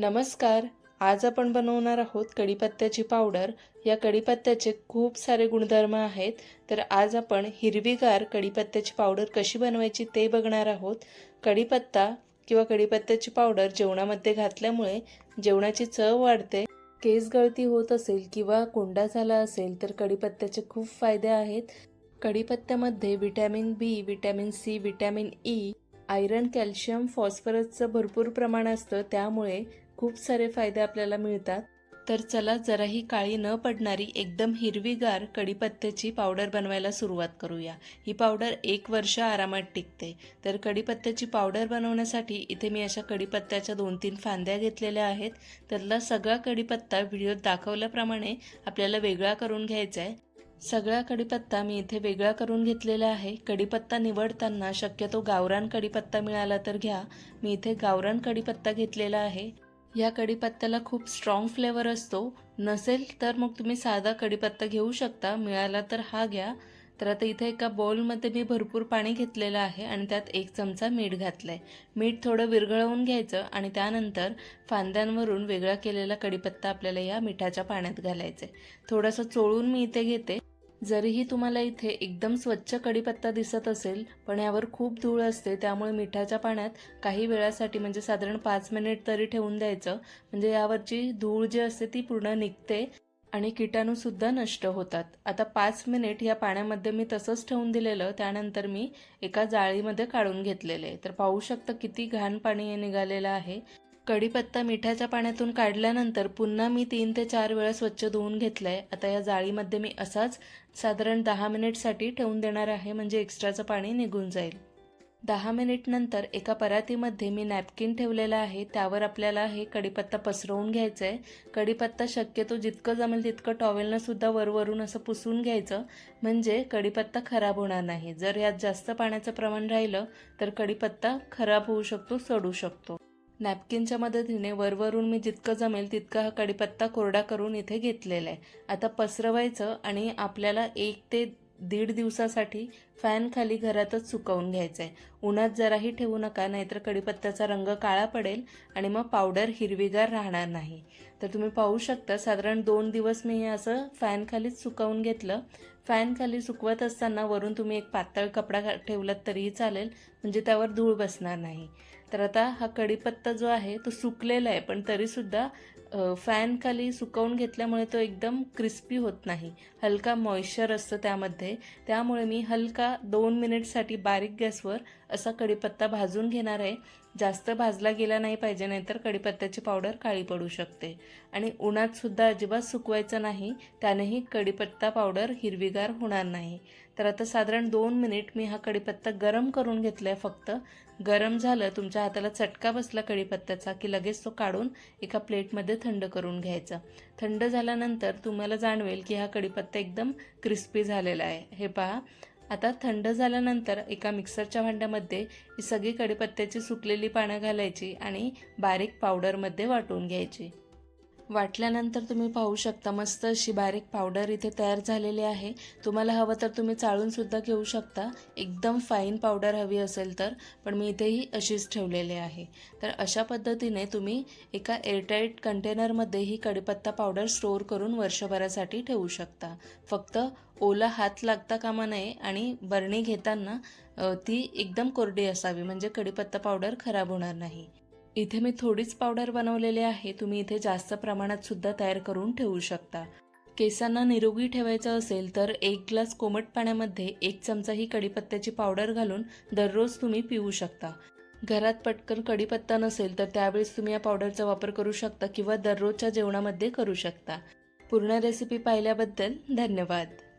नमस्कार. आज आपण बनवणार आहोत कढीपत्त्याची पावडर. या कढीपत्त्याचे खूप सारे गुणधर्म आहेत. तर आज आपण हिरवीगार कढीपत्त्याची पावडर कशी बनवायची ते बघणार आहोत. कढीपत्ता किंवा कढीपत्त्याची पावडर जेवणामध्ये घातल्यामुळे जेवणाची चव वाढते. केस गळती होत असेल किंवा कोंडा झाला असेल तर कढीपत्त्याचे खूप फायदे आहेत. कढीपत्त्यामध्ये vitamin B vitamin C vitamin E iron calcium फॉस्फरसचं भरपूर प्रमाण असतं. त्यामुळे खूप सारे फायदे आपल्याला मिळतात. तर चला जराही काळी न पडणारी एकदम हिरवीगार कढीपत्त्याची पावडर बनवायला सुरुवात करूया. ही पावडर एक वर्ष आरामात टिकते. तर कढीपत्त्याची पावडर बनवण्यासाठी इथे मी अशा कढीपत्त्याच्या दोन तीन फांद्या घेतलेल्या आहेत. त्यातला सगळा कढीपत्ता व्हिडिओत दाखवल्याप्रमाणे आपल्याला वेगळा करून घ्यायचा आहे. सगळा कढीपत्ता मी इथे वेगळा करून घेतलेला आहे. कढीपत्ता निवडताना शक्यतो गावरान कढीपत्ता मिळाला तर घ्या. मी इथे गावरान कढीपत्ता घेतलेला आहे. या कढीपत्त्याला खूप स्ट्रॉंग फ्लेवर असतो. नसेल तर मग तुम्ही साधा कढीपत्ता घेऊ शकता. मिळाला तर हा घ्या. तर आता इथे एका बाउलमध्ये मी भरपूर पाणी घेतलेलं आहे आणि त्यात एक चमचा मीठ घातलं आहे मीठ थोडं विरघळवून घ्यायचं आणि त्यानंतर फांद्यांवरून वेगळा केलेला कढीपत्ता आपल्याला या मिठाच्या पाण्यात घालायचं आहे थोडंसं चोळून मी इथे घेते. जरीही तुम्हाला इथे एकदम स्वच्छ कढीपत्ता दिसत असेल पण यावर खूप धूळ असते त्यामुळे मिठाच्या पाण्यात काही वेळासाठी म्हणजे साधारण पाच मिनिट तरी ठेवून द्यायचं. म्हणजे यावरची धूळ जी असते ती पूर्ण निघते आणि किटाणूसुद्धा नष्ट होतात. आता पाच मिनिट या पाण्यामध्ये मी तसंच ठेवून दिलेलं त्यानंतर मी एका जाळीमध्ये काढून घेतलेले. आहे तर पाहू शकता किती घाण पाणी हे निघालेलं आहे. कढीपत्ता मिठाच्या पाण्यातून काढल्यानंतर पुन्हा मी तीन ते चार वेळा स्वच्छ धुवून घेतलं आहे आता या जाळीमध्ये मी असाच साधारण दहा मिनिटसाठी ठेवून देणार आहे म्हणजे एक्स्ट्राचं पाणी निघून जाईल. दहा मिनिटनंतर एका परातीमध्ये मी नॅपकिन ठेवलेला आहे त्यावर आपल्याला हे कढीपत्ता पसरवून घ्यायचं आहे कढीपत्ता शक्यतो जितकं जमेल तितकं टॉवेलनं सुद्धा वरवरून असं पुसून घ्यायचं म्हणजे कढीपत्ता खराब होणार नाही. जर यात जास्त पाण्याचं प्रमाण राहिलं तर कढीपत्ता खराब होऊ शकतो सडू शकतो. नॅपकिनच्या मदतीने वरवरून मी जितकं जमेल तितका हा कढीपत्ता कोरडा करून इथे घेतलेला आहे. आता पसरवायचं आणि आपल्याला एक ते दीड दिवसासाठी फॅन खाली घरातच सुकवून घ्यायचं आहे उन्हात जराही ठेवू नका नाहीतर कडीपत्त्याचा रंग काळा पडेल आणि मग पावडर हिरवीगार राहणार नाही. तर तुम्ही पाहू शकता साधारण दोन दिवस मी हे असं फॅन खालीच सुकवून घेतलं. फॅन खाली सुकवत असताना वरून तुम्ही एक पातळ कपडा ठेवलात तरीही चालेल म्हणजे त्यावर धूळ बसणार नाही. तर आता हा कढीपत्ता जो आहे तो सुकलेला आहे पण तरीसुद्धा फॅनखाली सुकवून घेतल्यामुळे तो एकदम क्रिस्पी होत नाही. हलका मॉइश्चर असतं त्यामध्ये. त्यामुळे मी हलका दोन मिनिटसाठी बारीक गॅसवर असा कढीपत्ता भाजून घेणार आहे. जास्त भाजला गेला नाही पाहिजे नाहीतर कढीपत्त्याची पावडर काळी पडू शकते. आणि उन्हात सुद्धा अजिबात सुकवायचं नाही त्यानेही कढीपत्ता पावडर हिरवीगार होणार नाही. तर आता साधारण दोन मिनिट मी हा कढीपत्ता गरम करून घेतला आहे फक्त. गरम झालं तुमच्या हाताला चटका बसला कढीपत्त्याचा की लगेच तो काढून एका प्लेटमध्ये थंड करून घ्यायचा. थंड झाल्यानंतर तुम्हाला जाणवेल की हा कढीपत्ता एकदम क्रिस्पी झालेला आहे. हे पहा आता थंड झाल्यानंतर एका मिक्सरच्या भांड्यामध्ये ही सगळी कडीपत्त्याची सुकलेली पानं घालायची आणि बारीक पावडरमध्ये वाटून घ्यायची. वाटल्यानंतर तुम्ही पाहू शकता मस्त अशी बारीक पावडर इथे तयार झालेली आहे. तुम्हाला हवं तर तुम्ही चाळूनसुद्धा घेऊ शकता. एकदम फाईन पावडर हवी असेल तर पण मी इथेही अशीच ठेवलेली आहे. तर अशा पद्धतीने तुम्ही एका एअरटाईट कंटेनरमध्ये ही कडीपत्ता पावडर स्टोअर करून वर्षभरासाठी ठेवू शकता. फक्त ओला हात लागता कामा नये आणि बरणी घेताना ती एकदम कोरडी असावी म्हणजे कडीपत्ता पावडर खराब होणार नाही. इथे मी थोडीच पावडर बनवलेली आहे. तुम्ही इथे जास्त प्रमाणात सुद्धा तयार करून ठेवू शकता. केसांना निरोगी ठेवायचं असेल तर एक ग्लास कोमट पाण्यामध्ये एक चमचा ही कढीपत्त्याची पावडर घालून दररोज तुम्ही पिऊ शकता. घरात पटकन कढीपत्ता नसेल तर त्यावेळेस तुम्ही या पावडरचा वापर करू शकता किंवा दररोजच्या जेवणामध्ये करू शकता. पूर्ण रेसिपी पाहिल्याबद्दल धन्यवाद.